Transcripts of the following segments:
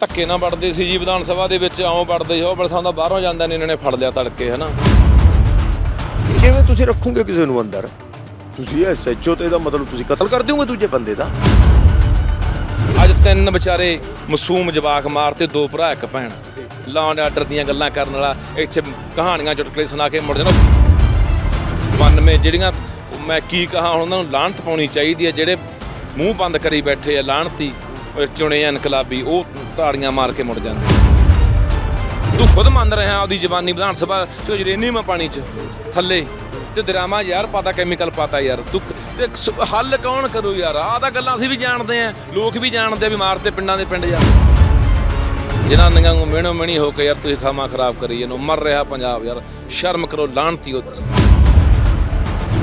ਧੱਕੇ ਨਾਲ ਵੜਦੇ ਸੀ ਜੀ ਵਿਧਾਨ ਸਭਾ ਦੇ ਵਿੱਚ ਆਉਂ ਵੜਦੇ ਸੀ ਉਹ ਬਲਥਾਂ ਦਾ ਬਾਹਰੋਂ ਜਾਂਦਾ ਨੇ ਇਹਨਾਂ ਨੇ ਫੜ ਲਿਆ ਤੜਕੇ ਹਨਾ। ਕਿਵੇਂ ਤੁਸੀਂ ਰੱਖੋਗੇ ਕਿਸੇ ਨੂੰ ਅੰਦਰ? ਤੁਸੀਂ ਐਸਐਚਓ ਤੇ ਇਹਦਾ ਮਤਲਬ ਤੁਸੀਂ ਕਤਲ ਕਰ ਦਿਓਗੇ ਦੂਜੇ ਬੰਦੇ ਦਾ? ਅੱਜ ਤਿੰਨ ਵਿਚਾਰੇ ਮਾਸੂਮ ਜਵਾਕ ਮਾਰਤੇ ਦੋ ਭਰਾ ਇੱਕ ਭੈਣ। ਲਾਅ ਐਂਡ ਆਰਡਰ ਦੀਆਂ ਗੱਲਾਂ ਕਰਨ ਵਾਲਾ ਇੱਥੇ ਕਹਾਣੀਆਂ ਚੁਟਕਲੇ ਸੁਣਾ ਕੇ ਮੁੜ ਜਾਣਾ। 92 ਜਿਹੜੀਆਂ ਮੈਂ ਕੀ ਕਹਾਂ ਹੁਣ ਉਹਨਾਂ ਨੂੰ ਲਾਹਨਤ ਪਾਉਣੀ ਚਾਹੀਦੀ ਹੈ ਜਿਹੜੇ ਮੂੰਹ ਬੰਦ ਕਰੀ ਬੈਠੇ ਆ ਲਾਹਨਤੀ। ਚੁਣੇ ਇਨਕਲਾਬੀ, ਉਹ ਤਾੜੀਆਂ ਮਾਰ ਕੇ ਮੁੜ ਜਾਂਦੇ ਤੂੰ ਖੁਦ ਮੰਨ ਰਿਹਾ ਆਪਦੀ ਜਵਾਨੀ ਵਿਧਾਨ ਸਭਾ ਚ ਯੂਰੇਨੀਅਮ ਪਾਣੀ ਚ, ਥੱਲੇ। ਤੇ ਦਰਾਮਾ ਯਾਰ, ਪਾਤਾ ਕੈਮੀਕਲ ਪਾਤਾ ਯਾਰ। ਤੂੰ ਤੇ ਹੱਲ ਕੌਣ ਕਰੂ ਯਾਰ? ਆਹ ਤਾਂ ਗੱਲਾਂ ਅਸੀਂ ਵੀ ਜਾਣਦੇ ਆ। ਲੋਕ ਵੀ ਜਾਣਦੇ ਆ ਵੀ ਮਾਰ ਤੇ ਪਿੰਡਾਂ ਦੇ ਪਿੰਡ ਯਾਰ ਜਨਾਨੀਆਂ ਨੂੰ ਮਿਹਣੋ ਮਿਹਣੀ ਹੋ ਕੇ ਯਾਰ, ਤੁਸੀਂ ਖਾਮਾ ਖਰਾਬ ਕਰੀ ਜਾਂਦੇ ਮਰ ਰਿਹਾ ਪੰਜਾਬ ਯਾਰ। ਸ਼ਰਮ ਕਰੋ ਲਾਹਣਤੀ ਹੋ ਤੁਸੀਂ।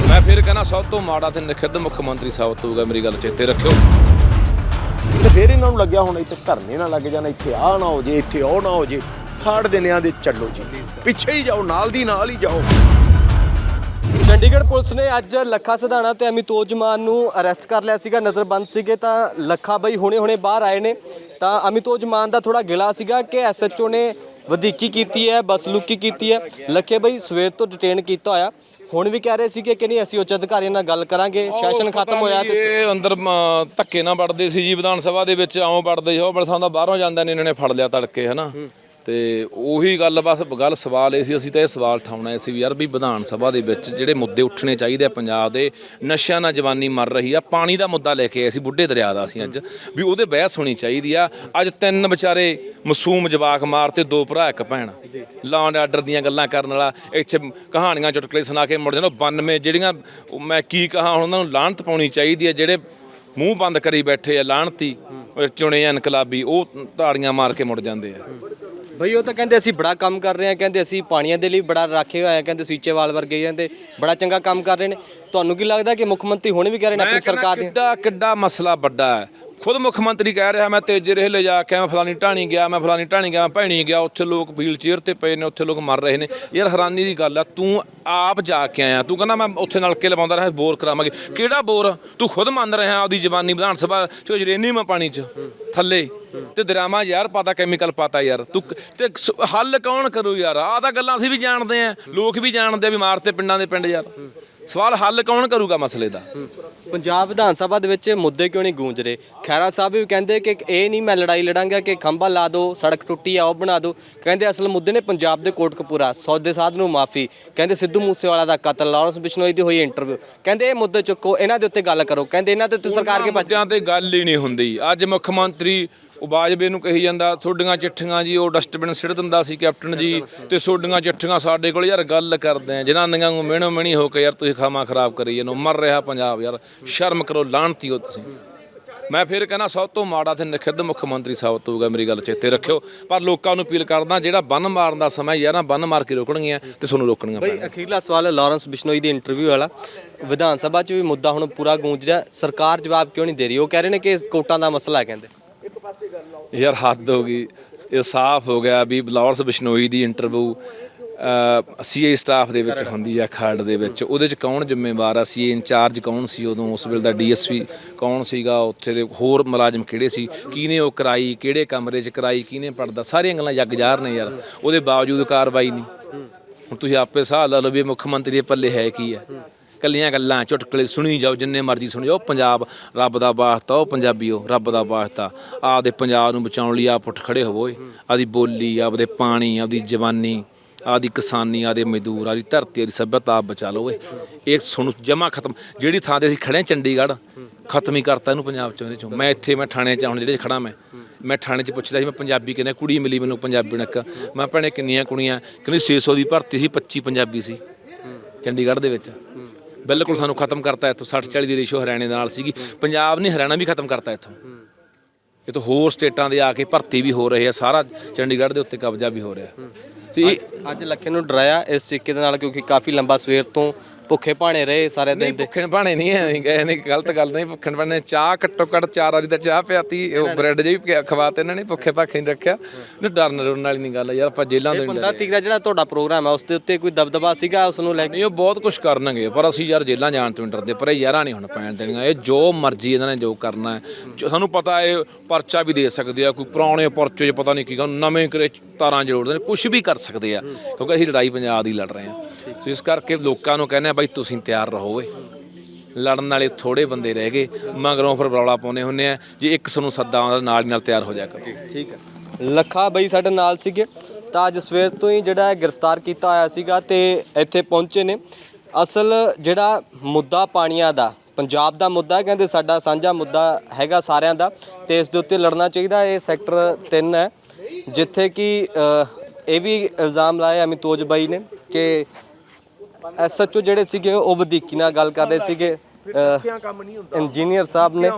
ਮੈਂ ਫਿਰ ਕਹਿੰਦਾ, ਸਭ ਤੋਂ ਮਾੜਾ ਤੇ ਨਖਿੱਧ ਮੁੱਖ ਮੰਤਰੀ ਸਾਬਤ ਹੋਊਗਾ ਮੇਰੀ ਗੱਲ ਚੇਤੇ ਰੱਖਿਓ। ਤੇ ਫਿਰ ਇਹਨਾਂ ਨੂੰ ਲੱਗਿਆ ਹੁਣ ਇੱਥੇ ਧਰਨੇ ਨਾ ਲੱਗ ਜਾਣਾ, ਇੱਥੇ ਆ ਨਾ ਹੋ ਜੇ, ਇੱਥੇ ਉਹ ਨਾ ਹੋ ਜੇ। ਖਾੜ ਦੇਣਿਆਂ ਦੇ ਚੱਲੋ ਜੀ। ਪਿੱਛੇ ਹੀ ਜਾਓ, ਨਾਲ ਦੀ ਨਾਲ ਹੀ ਜਾਓ। ਚੰਡੀਗੜ੍ਹ ਪੁਲਿਸ ਨੇ ਅੱਜ ਲੱਖਾ ਸਿਧਾਣਾ ਤੇ ਅਮਿਤੋਜ ਮਾਨ ਨੂੰ ਅਰੈਸਟ ਕਰ ਲਿਆ ਸੀਗਾ। ਨਜ਼ਰਬੰਦ ਸੀਗੇ ਤਾਂ ਲੱਖਾ ਬਈ ਹੁਣੇ-ਹੁਣੇ ਬਾਹਰ ਆਏ ਨੇ। ਤਾਂ ਅਮਿਤੋਜ ਮਾਨ ਦਾ ਥੋੜਾ ਗਿਲਾ ਸੀਗਾ ਕਿ ਐਸਐਚਓ ਨੇ ਵਧੀਕੀ ਕੀਤੀ ਹੈ ਬਸਲੂਕੀ ਕੀਤੀ ਹੈ। ਲੱਖੇ ਬਈ ਸਵੇਰ ਤੋਂ ਡਿਟੇਨ ਕੀਤਾ ਹੋਇਆ। ਹੁਣ ਵੀ ਕਹਿ ਰਹੇ ਸੀਗੇ ਕਿ ਨਹੀਂ ਅਸੀਂ ਉੱਚ ਅਧਿਕਾਰੀਆਂ ਨਾਲ ਗੱਲ ਕਰਾਂਗੇ। ਸੈਸ਼ਨ ਖਤਮ ਹੋਇਆ ਤੇ ਇਹ ਅੰਦਰ ਮ, ਧੱਕੇ ਨਾਲ ਵੜਦੇ ਸੀ ਜੀ ਵਿਧਾਨ ਸਭਾ ਦੇ ਵਿੱਚ ਆਉਂ ਵੜਦੇ ਸੀ ਉਹ ਬਲਥਾਂ ਦਾ ਬਾਹਰੋਂ ਜਾਂਦਾ ਨੇ ਇਹਨਾਂ ਨੇ ਫੜ ਲਿਆ ਤੜਕੇ ਹਨਾ? ਤੇ ਉਹੀ ਗੱਲ ਬਸ ਗੱਲ ਸਵਾਲ ਇਹ ਸੀ, ਅਸੀਂ ਤਾਂ ਇਹ ਸਵਾਲ ਠਾਉਣਾ ਸੀ ਵੀ ਯਾਰ ਵੀ ਵਿਧਾਨ ਸਭਾ ਦੇ ਵਿੱਚ ਜਿਹੜੇ ਮੁੱਦੇ ਉੱਠਣੇ ਚਾਹੀਦੇ ਆ ਪੰਜਾਬ ਦੇ, ਨਸ਼ਿਆਂ ਨਾਲ ਜਵਾਨੀ ਮਰ ਰਹੀ ਆ, ਪਾਣੀ ਦਾ ਮੁੱਦਾ ਲੈ ਕੇ ਆਏ ਸੀ, ਬੁੱਢੇ ਦਰਿਆ ਦਾ ਅਸੀਂ ਅੱਜ, ਵੀ ਉਹਦੇ ਬਹਿਸ ਹੋਣੀ ਚਾਹੀਦੀ ਆ। ਅੱਜ ਤਿੰਨ ਵਿਚਾਰੇ ਮਾਸੂਮ ਜਵਾਕ ਮਾਰ ਮਾਰਤੇ, ਦੋ ਭਰਾ, ਇੱਕ ਭੈਣ। ਲਾਅ ਐਂਡ ਆਰਡਰ ਦੀਆਂ ਗੱਲਾਂ ਕਰਨ ਵਾਲਾ, ਇੱਥੇ ਕਹਾਣੀਆਂ ਚੁਟਕਲੇ ਸੁਣਾ ਕੇ ਮੁੜ ਜਾਣਾ 92 ਜਿਹੜੀਆਂ ਮੈਂ ਕੀ ਕਹਾਂ, ਹੁਣ ਉਹਨਾਂ ਨੂੰ ਲਾਹਨਤ ਪਾਉਣੀ ਚਾਹੀਦੀ ਹੈ ਜਿਹੜੇ ਮੂੰਹ ਬੰਦ ਕਰੀ ਬੈਠੇ ਆ, ਲਾਹਨਤੀ, ਚੁਣੇ ਇਨਕਲਾਬੀ, ਉਹ ਤਾੜੀਆਂ ਮਾਰ ਕੇ ਮੁੜ ਜਾਂਦੇ ਆ। ਬਈ ਉਹ ਤਾਂ ਕਹਿੰਦੇ ਅਸੀਂ ਬੜਾ ਕੰਮ ਕਰ ਰਹੇ ਹਾਂ ਕਹਿੰਦੇ ਅਸੀਂ ਪਾਣੀਆਂ ਦੇ ਲਈ ਬੜਾ ਰਾਖੇ ਹੋਇਆ ਕਹਿੰਦੇ ਸੀਚੇਵਾਲ ਵਰਗੇ ਕਹਿੰਦੇ ਬੜਾ ਚੰਗਾ ਕੰਮ ਕਰ ਰਹੇ ਨੇ। ਤੁਹਾਨੂੰ ਕੀ ਲੱਗਦਾ ਕਿ ਮੁੱਖ ਮੰਤਰੀ ਹੁਣ ਵੀ ਕਹਿ ਰਹੇ ਨੇ ਆਪਣੀ ਸਰਕਾਰ ਦੇ? ਕਿੱਡਾ ਕਿੱਡਾ ਮਸਲਾ ਵੱਡਾ ਹੈ। ਖੁਦ ਮੁੱਖ ਮੰਤਰੀ ਕਹਿ ਰਿਹਾ, ਮੈਂ ਤੇਜੇ ਰਹੇ ਲੈ ਜਾ ਕੇ ਮੈਂ ਫਲਾਨੀ ਢਾਣੀ ਗਿਆ, ਮੈਂ ਫਲਾਨੀ ਢਾਣੀ ਗਿਆ, ਮੈਂ ਭੈਣੀ ਗਿਆ, ਉੱਥੇ ਲੋਕ ਵੀਲ ਚੇਅਰ ਤੇ ਪਏ ਨੇ, ਉੱਥੇ ਲੋਕ ਮਰ ਰਹੇ ਨੇ। ਯਾਰ ਹੈਰਾਨੀ ਦੀ ਗੱਲ ਆ, ਤੂੰ ਆਪ ਜਾ ਕੇ ਆਇਆ, ਤੂੰ ਕਹਿੰਦਾ ਮੈਂ ਉੱਥੇ ਨਲਕੇ ਲਵਾਉਂਦਾ ਰਿਹਾ, ਬੋਰ ਕਰਾਵਾਂਗੇ। ਕਿਹੜਾ ਬੋਰ? ਤੂੰ ਖੁਦ ਮੰਨ ਰਿਹਾ ਆਪਦੀ ਜਵਾਨੀ ਵਿਧਾਨ ਸਭਾ ਚ ਯੂਰੇਨੀਅਮ ਪਾਣੀ ਚ, ਥੱਲੇ। ਤੇ ਦਰਾਮਾ ਯਾਰ ਪਤਾ ਕੈਮੀਕਲ ਪਤਾ ਯਾਰ। ਤੂੰ ਤੇ ਸ- ਹੱਲ ਕੌਣ ਕਰੂ ਯਾਰ? ਆਹ ਤਾਂ ਗੱਲਾਂ ਅਸੀਂ ਵੀ ਜਾਣਦੇ ਆ, ਲੋਕ ਵੀ ਜਾਣਦੇ ਆ ਵੀ ਤੇ ਪਿੰਡਾਂ ਦੇ ਪਿੰਡ ਯਾਰ। ਸਵਾਲ ਹੱਲ ਕੌਣ ਕਰੂਗਾ ਮਸਲੇ ਦਾ? ਪੰਜਾਬ ਵਿਧਾਨ ਸਭਾ ਦੇ ਵਿੱਚ ਮੁੱਦੇ ਕਿਉਂ ਨਹੀਂ ਗੂੰਜ ਰਹੇ? ਖੈਰਾ ਸਾਹਿਬ ਵੀ ਕਹਿੰਦੇ ਕਿ ਇਹ ਨਹੀਂ ਮੈਂ ਲੜਾਈ ਲੜਾਂਗਾ ਕਿ ਖੰਭਾ ਲਾ ਦਿਓ ਸੜਕ ਟੁੱਟੀ ਆ ਉਹ ਬਣਾ ਦਿਓ। ਕਹਿੰਦੇ ਅਸਲ ਮੁੱਦੇ ਨੇ ਪੰਜਾਬ ਦੇ ਕੋਟਕਪੂਰਾ ਸੌਦੇ ਸਾਧ ਨੂੰ ਮਾਫੀ। ਕਹਿੰਦੇ ਸਿੱਧੂ ਮੂਸੇਵਾਲਾ ਦਾ ਕਤਲ ਲਾਰੈਂਸ ਬਿਸ਼ਨੋਈ ਦੀ ਹੋਈ ਇੰਟਰਵਿਊ ਕਹਿੰਦੇ ਇਹ ਮੁੱਦੇ ਚੁੱਕੋ ਇਹਨਾਂ ਦੇ ਉੱਤੇ ਗੱਲ ਕਰੋ। ਕਹਿੰਦੇ ਇਹਨਾਂ ਦੇ ਉੱਤੇ ਸਰਕਾਰ ਕੇ ਮੁੱਦਿਆਂ ਤੇ ਗੱਲ ਹੀ ਨਹੀਂ ਹੁੰਦੀ। ਅੱਜ ਮੁੱਖ ਮੰਤਰੀ ਉਹ ਬਾਜਵੇ ਨੂੰ ਕਹੀ ਜਾਂਦਾ ਤੁਹਾਡੀਆਂ ਚਿੱਠੀਆਂ ਜੀ ਉਹ ਡਸਟਬਿਨ ਸਿੱਟ ਦਿੰਦਾ ਸੀ ਕੈਪਟਨ ਜੀ ਤੇ ਤੁਹਾਡੀਆਂ ਚਿੱਠੀਆਂ ਸਾਡੇ ਕੋਲ ਯਾਰ ਗੱਲ ਕਰਦੇ ਆ। ਜਨਾਨੀਆਂ ਨੂੰ ਮਿਹਣੋ ਮਿਹਣੀ ਹੋ ਕੇ ਯਾਰ ਤੁਸੀਂ ਖਾਮਾ ਖਰਾਬ ਕਰੀ ਜਾਂਦੇ ਮਰ ਰਿਹਾ ਪੰਜਾਬ ਯਾਰ ਸ਼ਰਮ ਕਰੋ ਲਾਹਣਤੀ ਹੋ ਤੁਸੀਂ। ਮੈਂ ਫਿਰ ਕਹਿੰਦਾ ਸਭ ਤੋਂ ਮਾੜਾ ਤੇ ਨਖਿੱਧ ਮੁੱਖ ਮੰਤਰੀ ਸਾਬਤ ਹੋਊਗਾ ਮੇਰੀ ਗੱਲ ਚੇਤੇ ਰੱਖਿਓ। ਪਰ ਲੋਕਾਂ ਨੂੰ ਅਪੀਲ ਕਰਦਾ ਜਿਹੜਾ ਬੰਨ ਮਾਰਨ ਦਾ ਸਮਾਂ ਯਾਰਾਂ ਬੰਨ ਮਾਰ ਕੇ ਰੋਕਣਗੀਆਂ ਤੇ ਤੁਹਾਨੂੰ ਰੋਕਣੀਆਂ ਬਈ ਅਖੀਰਲਾ ਸਵਾਲ ਲਾਰੈਂਸ ਬਿਸ਼ਨੋਈ ਦੀ ਇੰਟਰਵਿਊ ਵਾਲਾ। ਵਿਧਾਨ ਸਭਾ 'ਚ ਵੀ ਮੁੱਦਾ ਹੁਣ ਪੂਰਾ ਗੂੰਜ ਰਿਹਾ ਸਰਕਾਰ ਜਵਾਬ ਕਿਉਂ ਨਹੀਂ ਦੇ ਰਹੀ? ਉਹ ਕਹਿ ਰਹੇ ਨੇ ਕਿ ਕੋਟਾਂ ਦਾ ਮਸਲਾ ਹੈ ਕਹਿੰਦੇ। ਯਾਰ ਹੱਦ ਹੋ ਗਈ। ਇਹ ਸਾਫ਼ ਹੋ ਗਿਆ ਵੀ ਲਾਰੈਂਸ ਬਿਸ਼ਨੋਈ ਦੀ ਇੰਟਰਵਿਊ ਸੀਏ ਸਟਾਫ ਦੇ ਵਿੱਚ ਹੁੰਦੀ ਆ ਖਰੜ ਦੇ ਵਿੱਚ। ਉਹਦੇ ਚ ਕੌਣ ਜ਼ਿੰਮੇਵਾਰ ਆ? ਸੀਏ ਇੰਚਾਰਜ ਕੌਣ ਸੀ ਉਦੋਂ? ਉਸ ਵੇਲੇ ਦਾ ਡੀਐਸਪੀ ਕੌਣ ਸੀਗਾ? ਉੱਥੇ ਦੇ ਹੋਰ ਮੁਲਾਜ਼ਮ ਕਿਹੜੇ ਸੀ? ਕਿਹਨੇ ਉਹ ਕਰਾਈ? ਕਿਹੜੇ ਕਮਰੇ 'ਚ ਕਰਾਈ? ਕਿਹਨੇ ਪੜਦਾ ਸਾਰੀਆਂ ਗੱਲਾਂ ਜਗਜਾਰ ਨੇ ਯਾਰ। ਉਹਦੇ ਬਾਵਜੂਦ ਕਾਰਵਾਈ ਨਹੀਂ। ਹੁਣ ਤੁਸੀਂ ਆਪੇ ਸਾਹ ਲਾ ਲਓ ਵੀ ਮੁੱਖ ਮੰਤਰੀ ਦੇ ਪੱਲੇ ਹੈ ਕੀ ਆ। ਕੱਲੀਆਂ ਗੱਲਾਂ ਚੁਟਕਲੇ ਸੁਣੀ ਜਾਓ, ਜਿੰਨੇ ਮਰਜ਼ੀ ਸੁਣੀ ਜਾਓ। ਪੰਜਾਬ ਰੱਬ ਦਾ ਵਾਸਤਾ, ਉਹ ਪੰਜਾਬੀਓ, ਰੱਬ ਦਾ ਵਾਸਤਾ। ਆਪਦੇ ਪੰਜਾਬ ਨੂੰ ਬਚਾਉਣ ਲਈ ਆਪ ਉੱਠ ਖੜੇ ਹੋਵੋ ਏ ਆਦੀ ਬੋਲੀ, ਆਪਦੇ ਪਾਣੀ, ਆਪਦੀ ਜਵਾਨੀ ਆਦੀ ਕਿਸਾਨੀ ਆਦੇ ਮਜ਼ਦੂਰ ਆਦੀ ਧਰਤੀ ਆਦੀ ਸੱਭਿਅਤਾ ਆਪ ਬਚਾ ਲਓ ਏ ਇਹ ਸੁਣ, ਜਮਾ ਖਤਮ। ਜਿਹੜੀ ਥਾਂ ਤੇ ਅਸੀਂ ਖੜੇ ਹਾਂ, ਚੰਡੀਗੜ੍ਹ, ਖਤਮ ਹੀ ਕਰਤਾ ਇਹਨੂੰ ਪੰਜਾਬ 'ਚ, ਇਹਦੇ ਚੋਂ। ਮੈਂ ਇੱਥੇ, ਮੈਂ ਥਾਣੇ ਚ, ਹੁਣ ਜਿਹੜੇ 'ਚ ਖੜਾ ਮੈਂ। ਮੈਂ ਥਾਣੇ 'ਚ ਪੁੱਛਦਾ ਸੀ, ਮੈਂ ਪੰਜਾਬੀ ਕਿੰਨੇ, ਕੁੜੀ ਮਿਲੀ ਮੈਨੂੰ ਪੰਜਾਬੀ ਨੱਕ ਮੈਂ ਭੈਣੇ ਕਿੰਨੀਆਂ ਕੁੜੀਆਂ, ਕਹਿੰਦੀ 600 ਦੀ ਭਰਤੀ ਸੀ 25 ਪੰਜਾਬੀ ਸੀ। ਚੰਡੀਗੜ੍ਹ ਦੇ ਵਿੱਚ। ਬਿਲਕੁਲ ਸਾਨੂੰ ਖਤਮ ਕਰਤਾ ਇੱਥੋਂ 60 40 ਦੀ ਰੇਸ਼ੋ ਹਰਿਆਣੇ ਦੇ ਨਾਲ ਸੀਗੀ। ਪੰਜਾਬ ਨੇ ਹਰਿਆਣਾ ਵੀ ਖਤਮ ਕਰਤਾ ਇੱਥੋਂ। ਇਹ ਤਾਂ ਹੋਰ ਸਟੇਟਾਂ ਦੇ ਆ ਕੇ ਭਰਤੀ ਵੀ ਹੋ ਰਹੇ ਆ, ਸਾਰਾ ਚੰਡੀਗੜ੍ਹ ਦੇ ਉੱਤੇ ਕਬਜ਼ਾ ਵੀ ਹੋ ਰਿਹਾ। ਸੀ ਅੱਜ ਲੱਖੇ ਨੂੰ ਡਰਾਇਆ ਇਸ ਤਰੀਕੇ ਦੇ ਨਾਲ, ਕਿਉਂਕਿ ਕਾਫੀ ਲੰਬਾ ਸਵੇਰ ਤੋਂ ਭੁੱਖੇ ਭਾਣੇ ਰਹੇ ਸਾਰੇ ਦਿਨ ਭੁੱਖਣ ਭਾਣੇ ਨਹੀਂ ਨਹੀਂ ਗਏ ਨਹੀਂ ਗਲਤ ਗੱਲ ਨਹੀਂ ਭੁੱਖਣ ਭਾਣੇ ਚਾਹ ਘੱਟੋ ਘੱਟ ਚਾਰ ਵਾਰੀ ਦਾ ਚਾਹ ਪਿਆਤੀ ਉਹ ਬ੍ਰੈਡ ਜਿਹੀ ਖਵਾਤੇ ਇਹਨਾਂ ਨੇ ਭੁੱਖੇ ਭਾਖੇ ਨਹੀਂ ਰੱਖਿਆ। ਨਹੀਂ ਡਰਨ ਰੁਰਨ ਵਾਲੀ ਨਹੀਂ ਗੱਲ ਯਾਰ ਆਪਾਂ ਜੇਲਾਂ ਦੇ 15 ਤਰੀਕ ਦਾ ਜਿਹੜਾ ਤੁਹਾਡਾ ਪ੍ਰੋਗਰਾਮ ਹੈ ਉਸ ਦੇ ਉੱਤੇ ਕੋਈ ਦਬਦਬਾ ਸੀਗਾ ਉਸ ਨੂੰ ਲੈ ਕੇ? ਨਹੀਂ ਉਹ ਬਹੁਤ ਕੁਝ ਕਰਨਗੇ ਪਰ ਅਸੀਂ ਯਾਰ ਜੇਲਾਂ ਜਾਣ ਤੋਂ ਡਰਦੇ ਪਰ ਇਹ ਯਾਰਾਂ ਨਹੀਂ ਹੁਣ ਪੈਣ ਦੇਣੀਆਂ। ਇਹ ਜੋ ਮਰਜ਼ੀ ਇਹਨਾਂ ਨੇ ਜੋ ਕਰਨਾ ਹੈ ਸਾਨੂੰ ਪਤਾ ਹੈ ਪਰਚਾ ਵੀ ਦੇ ਸਕਦੇ ਆ ਕੋਈ ਪੁਰਾਣੇ ਪਰਚੇ 'ਚ ਪਤਾ ਨਹੀਂ ਕੀ ਨਵੇਂ ਕਰੇ ਤਾਰਾਂ ਜੋੜਦੇ ਨੇ ਕੁਝ ਵੀ ਕਰ ਸਕਦੇ ਆ ਕਿਉਂਕਿ ਅਸੀਂ ਲੜਾਈ ਪੰਜਾਬ ਦੀ ਲੜ ਰਹੇ ਹਾਂ। ਸੋ ਇਸ ਕਰਕੇ ਲੋਕਾਂ ਨੂੰ ਕਹਿੰਦੇ ਆ ਬਾਈ ਤੁਸੀਂ ਤਿਆਰ ਰਹੋ ਓਏ। ਲੜਨ ਵਾਲੇ ਥੋੜੇ ਬੰਦੇ ਰਹਿ ਗਏ ਮਗਰੋਂ ਫਿਰ ਰੌਲਾ ਪਾਉਨੇ ਹੁੰਨੇ ਆ ਜੇ ਇੱਕ ਸਾਨੂੰ ਸੱਦਾ ਆਉਂਦਾ ਨਾਲ ਦੀ ਨਾਲ ਤਿਆਰ ਹੋ ਜਾ ਕਰੋ। ਠੀਕ ਹੈ। ਲੱਖਾ ਬਈ ਸਾਡੇ ਨਾਲ ਸੀਗੇ ਤਾਂ ਅੱਜ ਸਵੇਰ ਤੋਂ ਹੀ ਜਿਹੜਾ ਗ੍ਰਿਫਤਾਰ ਕੀਤਾ ਹੋਇਆ ਸੀਗਾ ਤੇ ਇੱਥੇ ਪਹੁੰਚੇ ਨੇ। ਅਸਲ ਜਿਹੜਾ ਮੁੱਦਾ ਪਾਣੀਆਂ ਦਾ ਪੰਜਾਬ ਦਾ ਮੁੱਦਾ ਕਹਿੰਦੇ ਸਾਡਾ ਸਾਂਝਾ ਮੁੱਦਾ ਹੈਗਾ ਸਾਰਿਆਂ ਦਾ ਤੇ ਇਸ ਦੇ ਉੱਤੇ ਲੜਨਾ ਚਾਹੀਦਾ ਇਹ ਸੈਕਟਰ 3 ਹੈ ਜਿੱਥੇ ਕਿ ਅ, ਇਹ ਵੀ ਇਲਜ਼ਾਮ ਲਾਇਆ ਅਮਿਤੋਜ ਬਾਈ ਨੇ ਕਿ ਐਸਐਚਓ ਜਿਹੜੇ ਸੀਗੇ ਉਹ ਵਧੀਕੀ ਨਾਲ ਗੱਲ ਕਰ ਰਹੇ ਸੀਗੇ ਕੰਮ ਨਹੀਂ ਇੰਜੀਨੀਅਰ ਸਾਹਿਬ ਨੇ।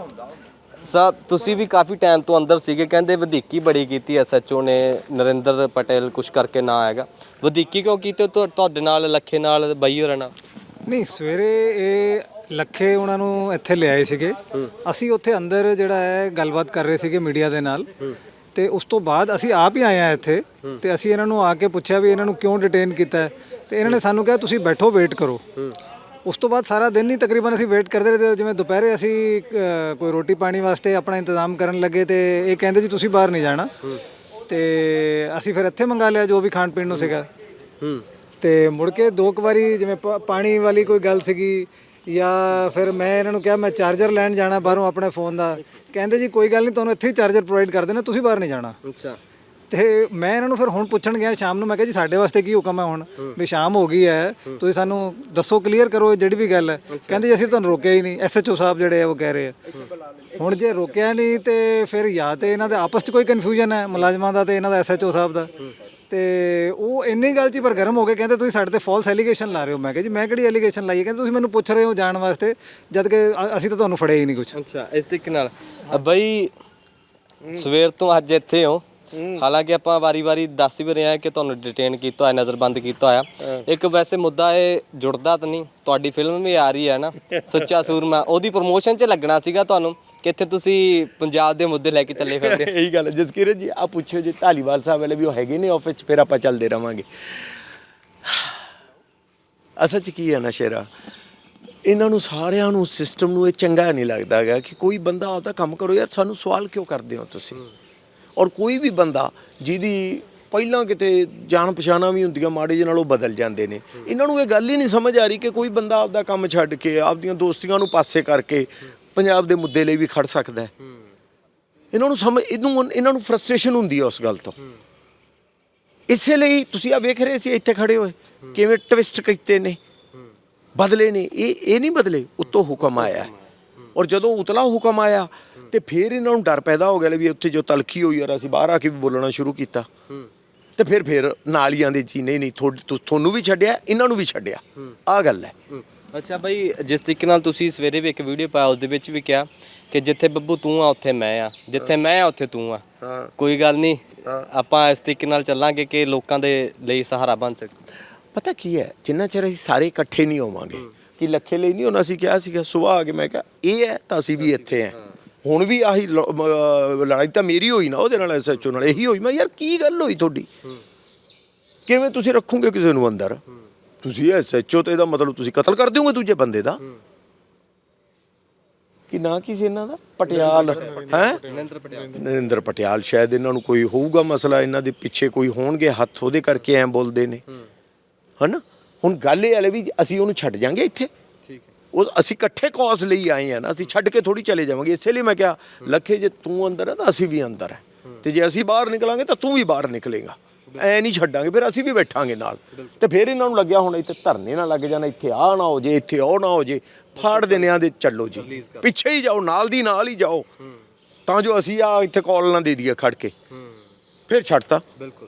ਸਾਹਿਬ ਤੁਸੀਂ ਵੀ ਕਾਫੀ ਟਾਈਮ ਤੋਂ ਅੰਦਰ ਸੀਗੇ ਕਹਿੰਦੇ ਵਧੀਕੀ ਬੜੀ ਕੀਤੀ ਐਸਐਚਓ ਨੇ ਨਰਿੰਦਰ ਪਟੇਲ ਕੁਛ ਕਰਕੇ ਨਾ ਆਏਗਾ। ਵਧੀਕੀ ਕਿਉਂ ਕੀਤੀ ਤੁਹਾ- ਤੁਹਾਡੇ ਨਾਲ ਲੱਖੇ ਨਾਲ ਬਾਈ ਹੋਰਾਂ ਨਾਲ? ਨਹੀਂ ਸਵੇਰੇ ਇਹ ਲੱਖੇ ਉਹਨਾਂ ਨੂੰ ਇੱਥੇ ਲਿਆਏ ਸੀਗੇ। ਅਸੀਂ ਉੱਥੇ ਅੰਦਰ ਜਿਹੜਾ ਹੈ ਗੱਲਬਾਤ ਕਰ ਰਹੇ ਸੀਗੇ ਮੀਡੀਆ ਦੇ ਨਾਲ। ਤੇ ਉਸ ਤੋਂ ਬਾਅਦ ਅਸੀਂ ਆਪ ਹੀ ਆਏ ਆ ਇੱਥੇ। ਤੇ ਅਸੀਂ ਇਹਨਾਂ ਨੂੰ ਆ ਕੇ ਪੁੱਛਿਆ ਵੀ ਇਹਨਾਂ ਨੂੰ ਕਿਉਂ ਡਿਟੇਨ ਕੀਤਾ ਹੈ। ਤੇ ਇਹਨਾਂ ਨੇ ਸਾਨੂੰ ਕਿਹਾ ਤੁਸੀਂ ਬੈਠੋ ਵੇਟ ਕਰੋ। ਉਸ ਤੋਂ ਬਾਅਦ ਸਾਰਾ ਦਿਨ ਹੀ ਤਕਰੀਬਨ ਅਸੀਂ ਵੇਟ ਕਰਦੇ ਰਹੇ ਜਿਵੇਂ ਦੁਪਹਿਰੇ ਅਸੀਂ ਕੋਈ ਰੋਟੀ ਪਾਣੀ ਵਾਸਤੇ ਆਪਣਾ ਇੰਤਜ਼ਾਮ ਕਰਨ ਲੱਗੇ ਤੇ ਇਹ ਕਹਿੰਦੇ ਜੀ ਤੁਸੀਂ ਬਾਹਰ ਨਹੀਂ ਜਾਣਾ। ਤੇ ਅਸੀਂ ਫਿਰ ਇੱਥੇ ਮੰਗਾ ਲਿਆ ਜੋ ਵੀ ਖਾਣ ਪੀਣ ਨੂੰ ਸੀਗਾ। ਹੂੰ ਤੇ ਮੁੜ ਕੇ ਦੋ ਕੁ ਵਾਰੀ ਜਿਵੇਂ ਪਾਣੀ ਵਾਲੀ ਕੋਈ ਗੱਲ ਸੀਗੀ ਜਾਂ ਫਿਰ ਮੈਂ ਇਹਨਾਂ ਨੂੰ ਕਿਹਾ, ਮੈਂ ਚਾਰਜਰ ਲੈਣ ਜਾਣਾ ਬਾਹਰੋਂ ਆਪਣੇ ਫੋਨ ਦਾ। ਕਹਿੰਦੇ ਜੀ ਕੋਈ ਗੱਲ ਨਹੀਂ, ਤੁਹਾਨੂੰ ਇੱਥੇ ਹੀ ਚਾਰਜਰ ਪ੍ਰੋਵਾਈਡ ਕਰ ਦੇਣਾ, ਤੁਸੀਂ ਬਾਹਰ ਨਹੀਂ ਜਾਣਾ। ਅੱਛਾ। ਤੇ ਮੈਂ ਇਹਨਾਂ ਨੂੰ ਫਿਰ ਹੁਣ ਪੁੱਛਣ ਗਿਆ ਸ਼ਾਮ ਨੂੰ ਮੈਂ ਕਿਹਾ ਜੀ ਸਾਡੇ ਵਾਸਤੇ ਕੀ ਹੁਕਮ ਹੈ ਹੁਣ? ਵੀ ਸ਼ਾਮ ਹੋ ਗਈ ਹੈ ਤੁਸੀਂ ਸਾਨੂੰ ਦੱਸੋ ਕਲੀਅਰ ਕਰੋ ਜਿਹੜੀ ਵੀ ਗੱਲ ਹੈ। ਕਹਿੰਦੇ ਜੀ ਅਸੀਂ ਤੁਹਾਨੂੰ ਰੋਕਿਆ ਹੀ ਨਹੀਂ ਐਸਐਚਓ ਸਾਹਿਬ ਜਿਹੜੇ ਆ ਉਹ ਕਹਿ ਰਹੇ ਆ। ਹੁਣ ਜੇ ਰੋਕਿਆ ਨਹੀਂ ਤੇ ਫਿਰ ਜਾਂ ਤੇ ਇਹਨਾਂ ਦੇ ਆਪਸ 'ਚ ਕੋਈ ਕਨਫਿਊਜ਼ਨ ਹੈ ਮੁਲਾਜ਼ਮਾਂ ਦਾ ਤੇ ਇਹਨਾਂ ਦਾ ਐਸਐਚਓ ਸਾਹਿਬ ਦਾ। ਤੇ ਉਹ ਇੰਨੀ ਗੱਲ 'ਚ ਹੀ ਪਰ ਗਰਮ ਹੋ ਗਏ ਕਹਿੰਦੇ ਤੁਸੀਂ ਸਾਡੇ ਤੇ ਫਾਲਸ ਐਲੀਗੇਸ਼ਨ ਲਾ ਰਹੇ ਹੋ। ਮੈਂ ਕਿਹਾ ਜੀ ਮੈਂ ਕਿਹੜੀ ਐਲੀਗੇਸ਼ਨ ਲਾਈ ਹੈ? ਕਹਿੰਦੇ ਤੁਸੀਂ ਮੈਨੂੰ ਪੁੱਛ ਰਹੇ ਹੋ ਜਾਣ ਵਾਸਤੇ ਜਦ ਕਿ ਅ- ਅਸੀਂ ਤਾਂ ਤੁਹਾਨੂੰ ਫੜਿਆ ਹੀ ਨਹੀਂ ਕੁਝ ਅੱਛਾ ਇਸ ਤਰੀਕੇ ਨਾਲ। ਅ, ਬਈ ਸਵੇਰ ਤੋਂ ਅੱਜ ਇੱਥੇ ਹੋ। ਹਾਲਾਂਕਿ ਆਪਾਂ ਵਾਰੀ-ਵਾਰੀ ਦੱਸ ਵੀ ਰਹੇ ਹਾਂ ਕਿ ਤੁਹਾਨੂੰ ਡਿਟੇਨ ਕੀਤਾ ਹੋਇਆ ਨਜ਼ਰਬੰਦ ਕੀਤਾ ਹੋਇਆ। ਇੱਕ ਵੈਸੇ ਮੁੱਦਾ ਇਹ ਜੁੜਦਾ ਤਾਂ ਨਹੀਂ ਤੁਹਾਡੀ ਫਿਲਮ ਵੀ ਆ ਰਹੀ ਹੈ ਨਾ ਸੱਚਾ ਸੂਰਮਾ। ਉਹਦੀ ਪ੍ਰੋਮੋਸ਼ਨ 'ਚ ਲੱਗਣਾ ਸੀਗਾ ਤੁਹਾਨੂੰ ਕਿ ਇੱਥੇ ਤੁਸੀਂ ਪੰਜਾਬ ਦੇ ਮੁੱਦੇ ਲੈ ਕੇ ਚੱਲੇ ਫਿਰਦੇ। ਇਹੀ ਗੱਲ ਜਸਕੀਰਤ ਜੀ ਆ ਪੁੱਛੋ ਜੀ ਧਾਲੀਵਾਲ ਸਾਹਿਬ ਵਾਲੇ ਵੀ ਉਹ ਹੈਗੇ ਨੇ ਆਫਿਸ 'ਚ ਫਿਰ ਆਪਾਂ ਚੱਲਦੇ ਰਵਾਂਗੇ। ਅਸਲ 'ਚ ਕੀ ਹੈ ਨਾ ਸ਼ੇਰਾ ਇਹਨਾਂ ਨੂੰ ਸਾਰਿਆਂ ਨੂੰ ਸਿਸਟਮ ਨੂੰ ਇਹ ਚੰਗਾ ਨਹੀਂ ਲੱਗਦਾ ਹੈਗਾ ਕਿ ਕੋਈ ਬੰਦਾ ਆਪਦਾ ਕੰਮ ਕਰੋ ਯਾਰ ਸਾਨੂੰ ਸਵਾਲ ਕਿਉਂ ਕਰਦੇ ਹੋ ਤੁਸੀਂ? ਔਰ ਕੋਈ ਵੀ ਬੰਦਾ ਜਿਹਦੀ ਪਹਿਲਾਂ ਕਿਤੇ ਜਾਣ ਪਛਾਣਾ ਵੀ ਹੁੰਦੀਆਂ ਮਾੜੇ ਜਿਹੇ ਨਾਲ ਉਹ ਬਦਲ ਜਾਂਦੇ ਨੇ। ਇਹਨਾਂ ਨੂੰ ਇਹ ਗੱਲ ਹੀ ਨਹੀਂ ਸਮਝ ਆ ਰਹੀ ਕਿ ਕੋਈ ਬੰਦਾ ਆਪਦਾ ਕੰਮ ਛੱਡ ਕੇ, ਆਪਦੀਆਂ ਦੋਸਤੀਆਂ ਨੂੰ ਪਾਸੇ ਕਰਕੇ ਪੰਜਾਬ ਦੇ ਮੁੱਦੇ ਲਈ ਵੀ ਖੜ ਸਕਦਾ ਹੈ। ਇਹਨਾਂ ਨੂੰ ਸਮਝ, ਇਹਨੂੰ ਇਹਨਾਂ ਨੂੰ ਫਰਸਟ੍ਰੇਸ਼ਨ ਹੁੰਦੀ ਹੈ ਉਸ ਗੱਲ ਤੋਂ। ਇਸੇ ਲਈ ਤੁਸੀਂ ਆ ਵੇਖ ਰਹੇ ਸੀ, ਇੱਥੇ ਖੜੇ ਹੋਏ। ਕਿਵੇਂ ਟਵਿਸਟ ਕੀਤੇ ਨੇ। ਬਦਲੇ ਨੇ। ਇਹ ਇਹ ਨਹੀਂ ਬਦਲੇ, ਉੱਤੋਂ ਹੁਕਮ ਆਇਆ। ਔਰ ਜਦੋਂ ਉਤਲਾ ਹੁਕਮ ਆਇਆ ਤੇ ਫਿਰ ਇਹਨਾਂ ਨੂੰ ਡਰ ਪੈਦਾ ਹੋ ਗਿਆ ਲੈ ਵੀ ਉੱਥੇ ਜੋ ਤਲਖੀ ਹੋਈ ਔਰ ਅਸੀਂ ਬਾਹਰ ਆ ਕੇ ਵੀ ਬੋਲਣਾ ਸ਼ੁਰੂ ਕੀਤਾ। ਤੇ ਫਿਰ ਫਿਰ ਨਾਲ ਹੀ ਆਂਦੇ ਜੀ ਨਹੀਂ ਨਹੀਂ ਤੁਹਾਨੂੰ ਵੀ ਛੱਡਿਆ ਇਹਨਾਂ ਨੂੰ ਵੀ ਛੱਡਿਆ। ਆ ਗੱਲ ਹੈ। ਅੱਛਾ ਬਈ ਜਿਸ ਤਰੀਕੇ ਨਾਲ ਤੁਸੀਂ ਸਵੇਰੇ ਵੀ ਇੱਕ ਵੀਡੀਓ ਪਾਇਆ ਉਸ ਦੇ ਵਿੱਚ ਵੀ ਕਿਹਾ ਕਿ ਜਿੱਥੇ ਬੱਬੂ ਤੂੰ ਆ ਉੱਥੇ ਮੈਂ ਆ। ਜਿੱਥੇ ਮੈਂ ਆ ਉੱਥੇ ਤੂੰ ਆ। ਕੋਈ ਗੱਲ ਨਹੀਂ। ਆਪਾਂ ਇਸ ਤਰੀਕੇ ਨਾਲ ਚੱਲਾਂਗੇ ਕਿ ਲੋਕਾਂ ਦੇ ਲਈ ਸਹਾਰਾ ਬਣ ਸਕੇ। ਪਤਾ ਕੀ ਹੈ ਜਿੰਨਾ ਚਿਰ ਅਸੀਂ ਸਾਰੇ ਇਕੱਠੇ ਨਹੀਂ ਹੋਵਾਂਗੇ ਕਿ ਲੱਖੇ ਲਈ ਨਹੀਂ ਉਹਨਾਂ ਅਸੀਂ ਕਿਹਾ ਸੀਗਾ ਸਵੇਰ ਆ ਕੇ ਮੈਂ ਕਿਹਾ ਇਹ ਹੈ ਤਾਂ ਅਸੀਂ ਵੀ ਇੱਥੇ ਆ ਹੁਣ ਵੀ ਆਹੀ ਲ- ਅਹ ਲੜਾਈ ਤਾਂ ਮੇਰੀ ਹੋਈ ਨਾ ਉਹਦੇ ਨਾਲ ਐਸਐਚਓ ਨਾਲ ਇਹੀ ਹੋਈ ਮੈਂ ਯਾਰ ਕੀ ਗੱਲ ਹੋਈ ਤੁਹਾਡੀ? ਕਿਵੇਂ ਤੁਸੀਂ ਰੱਖੋਗੇ ਕਿਸੇ ਨੂੰ ਅੰਦਰ? ਤੁਸੀਂ ਐਸਐਚਓ ਤੇ ਇਹਦਾ ਮਤਲਬ ਤੁਸੀਂ ਕਤਲ ਕਰ ਦਿਓਗੇ ਦੂਜੇ ਬੰਦੇ ਦਾ? ਕਿ ਨਾ ਕਿਸੇ ਇਹਨਾਂ ਦਾ? ਪਟਿਆਲ। ਹੈ? ਨਰਿੰਦਰ ਪਟਿਆਲ। ਨਰਿੰਦਰ ਪਟਿਆਲ ਸ਼ਾਇਦ ਇਹਨਾਂ ਨੂੰ ਕੋਈ ਹੋਊਗਾ ਮਸਲਾ ਇਹਨਾਂ ਦੇ ਪਿੱਛੇ ਕੋਈ ਹੋਣਗੇ ਹੱਥ ਉਹਦੇ ਕਰਕੇ ਐਂ ਬੋਲਦੇ ਨੇ। ਹਨਾ? ਹੁਣ ਗੱਲ ਇਹ ਵਾਲੇ ਵੀ ਅਸੀਂ ਉਹਨੂੰ ਛੱਡ ਜਾਾਂਗੇ ਇੱਥੇ। ਉਹ ਅਸੀਂ ਇਕੱਠੇ ਕੌਜ਼ ਲਈ ਆਏ ਆ ਨਾ ਅਸੀਂ ਛੱਡ ਕੇ ਥੋੜੀ ਚਲੇ ਜਾਵਾਂਗੇ। ਇਸੇ ਲਈ ਮੈਂ ਕਿਹਾ ਲੱਖੇ ਜੇ ਤੂੰ ਅੰਦਰ ਹੈ ਤਾਂ ਅਸੀਂ ਵੀ ਅੰਦਰ ਹੈ। ਤੇ ਜੇ ਅਸੀਂ ਬਾਹਰ ਨਿਕਲਾਂਗੇ ਤਾਂ ਤੂੰ ਵੀ ਬਾਹਰ ਨਿਕਲੇਗਾ। ਐ ਨਹੀਂ ਛੱਡਾਂਗੇ ਫਿਰ ਅਸੀਂ ਵੀ ਬੈਠਾਂਗੇ ਨਾਲ। ਤੇ ਫਿਰ ਇਹਨਾਂ ਨੂੰ ਲੱਗਿਆ ਹੁਣ ਇੱਥੇ ਧਰਨੇ ਨਾ ਲੱਗ ਜਾਣਾ ਇੱਥੇ ਆ ਨਾ ਹੋ ਜੇ ਇੱਥੇ ਉਹ ਨਾ ਹੋ ਜੇ। ਫਾੜ ਦੇਣਿਆਂ ਦੇ ਚੱਲੋ ਜੀ। ਪਿੱਛੇ ਹੀ ਜਾਓ ਨਾਲ ਦੀ ਨਾਲ ਹੀ ਜਾਓ। ਤਾਂ ਜੋ ਅਸੀਂ ਆ ਇੱਥੇ ਕਾਲ ਨਾ ਦੇ ਦਈਏ ਖੜ ਕੇ। ਫਿਰ ਛੱਡਤਾ। ਬਿਲਕੁਲ।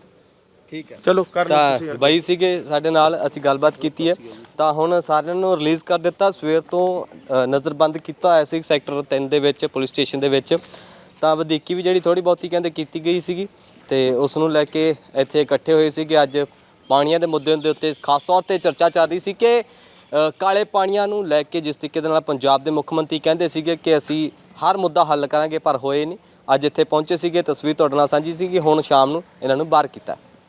ਠੀਕ ਹੈ। ਚਲੋ। ਕਰ ਲਓ ਤੁਸੀਂ ਤਾਂ ਬਾਈ ਸੀਗੇ ਸਾਡੇ ਨਾਲ ਅਸੀਂ ਗੱਲਬਾਤ ਕੀਤੀ ਹੈ। ਤਾਂ ਹੁਣ ਸਾਰਿਆਂ ਨੂੰ ਰਿਲੀਜ਼ ਕਰ ਦਿੱਤਾ। ਸਵੇਰ ਤੋਂ ਅ, ਨਜ਼ਰਬੰਦ ਕੀਤਾ ਹੋਇਆ ਸੀ ਸੈਕਟਰ 3 ਦੇ ਵਿੱਚ ਪੁਲਿਸ ਸਟੇਸ਼ਨ ਦੇ ਵਿੱਚ। ਤਾਂ ਵਧੀਕੀ ਵੀ ਜਿਹੜੀ ਥੋੜੀ ਬਹੁਤੀ ਕਹਿੰਦੇ ਕੀਤੀ ਗਈ ਸੀਗੀ। ਤੇ ਉਸ ਨੂੰ ਲੈ ਕੇ ਇੱਥੇ ਇਕੱਠੇ ਹੋਏ ਸੀਗੇ। ਅੱਜ ਪਾਣੀਆਂ ਦੇ ਮੁੱਦੇ ਦੇ ਉੱਤੇ ਖਾਸ ਤੌਰ ਤੇ ਚਰਚਾ ਚੱਲ ਰਹੀ ਸੀ ਕਿ ਅ, ਕਾਲੇ ਪਾਣੀਆਂ ਨੂੰ ਲੈ ਕੇ ਜਿਸ ਤਰੀਕੇ ਦੇ ਨਾਲ ਪੰਜਾਬ ਦੇ ਮੁੱਖ ਮੰਤਰੀ ਕਹਿੰਦੇ ਸੀਗੇ ਕਿ ਅਸੀਂ ਹਰ ਮੁੱਦਾ ਹੱਲ ਕਰਾਂਗੇ ਪਰ ਹੋਏ ਨਹੀਂ। ਅੱਜ ਇੱਥੇ ਪਹੁੰਚੇ ਸੀਗੇ। ਤਸਵੀਰ ਤੁਹਾਡੇ ਨਾਲ ਸਾਂਝੀ ਸੀਗੀ। ਹੁਣ ਸ਼ਾਮ ਨੂੰ ਇਹਨਾਂ ਨੂੰ ਬਾਹਰ ਕੀਤਾ।